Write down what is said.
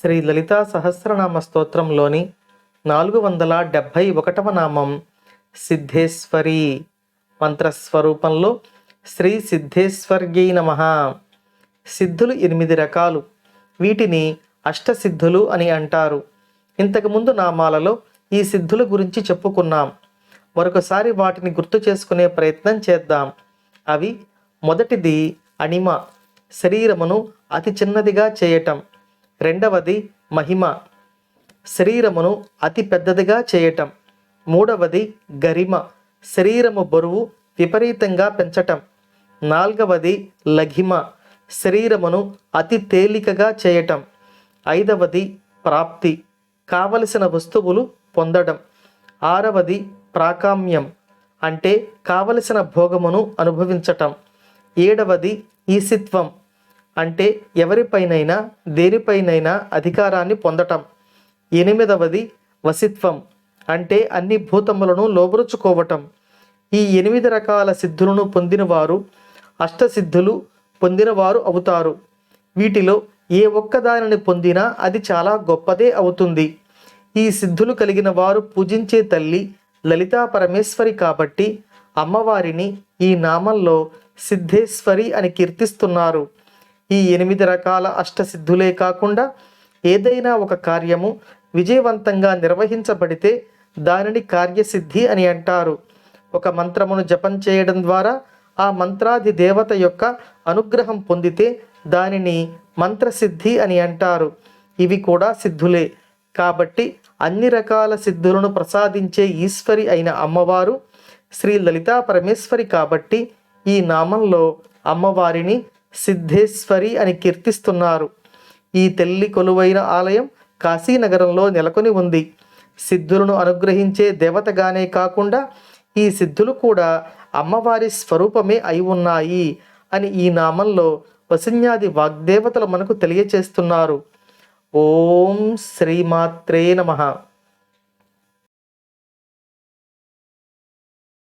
శ్రీ లలితా సహస్రనామ స్తోత్రంలోని నాలుగు వందల డెబ్భై ఒకటవ నామం సిద్ధేశ్వరి మంత్రస్వరూపంలో శ్రీ సిద్ధేశ్వర్యై నమ. సిద్ధులు ఎనిమిది రకాలు. వీటిని అష్టసిద్ధులు అని అంటారు. ఇంతకుముందు నామాలలో ఈ సిద్ధుల గురించి చెప్పుకున్నాం. మరొకసారి వాటిని గుర్తు చేసుకునే ప్రయత్నం చేద్దాం. అవి మొదటిది అణిమ శరీరమును అతి చిన్నదిగా చేయటం. రెండవది మహిమ. శరీరమును అతి పెద్దదిగా చేయటం. మూడవది గరిమ. శరీరము బరువు విపరీతంగా పెంచటం. నాల్గవది లఘిమ. శరీరమును అతి తేలికగా చేయటం. ఐదవది ప్రాప్తి. కావలసిన వస్తువులు పొందడం. ఆరవది ప్రాకామ్యం. అంటే కావలసిన భోగమును అనుభవించటం. ఏడవది ఈసిత్వం అంటే ఎవరిపైనైనా దేనిపైనైనా అధికారాన్ని పొందటం. ఎనిమిదవది వసిత్వం అంటే అన్ని భూతములను లోబరుచుకోవటం. ఈ ఎనిమిది రకాల సిద్ధులను పొందినవారు అష్టసిద్ధులు పొందినవారు అవుతారు. వీటిలో ఏ ఒక్కదానిని పొందినా అది చాలా గొప్పదే అవుతుంది. ఈ సిద్ధులు కలిగిన వారు పూజించే తల్లి లలితా పరమేశ్వరి కాబట్టి అమ్మవారిని ఈ నామంలో సిద్ధేశ్వరి అని కీర్తిస్తున్నారు. ఈ ఎనిమిది రకాల అష్టసిద్ధులే కాకుండా ఏదైనా ఒక కార్యము విజయవంతంగా నిర్వహించబడితే దానిని కార్యసిద్ధి అని అంటారు. ఒక మంత్రమును జపం చేయడం ద్వారా ఆ మంత్రాది దేవత యొక్క అనుగ్రహం పొందితే దానిని మంత్రసిద్ధి అని అంటారు. ఇవి కూడా సిద్ధులే. కాబట్టి అన్ని రకాల సిద్ధులను ప్రసాదించే ఈశ్వరి అయిన అమ్మవారు శ్రీ లలితా పరమేశ్వరి కాబట్టి ఈ నామంలో అమ్మవారిని సిద్ధేశ్వరి అని కీర్తిస్తున్నారు. ఈ తెల్లి కొలువైన ఆలయం కాశీనగరంలో నెలకొని ఉంది. సిద్ధులను అనుగ్రహించే దేవతగానే కాకుండా ఈ సిద్ధులు కూడా అమ్మవారి స్వరూపమే అయి ఉన్నాయి అని ఈ నామంలో వసిన్యాది వాగ్దేవతలు మనకు తెలియచేస్తున్నారు. ఓం శ్రీమాత్రే నమః.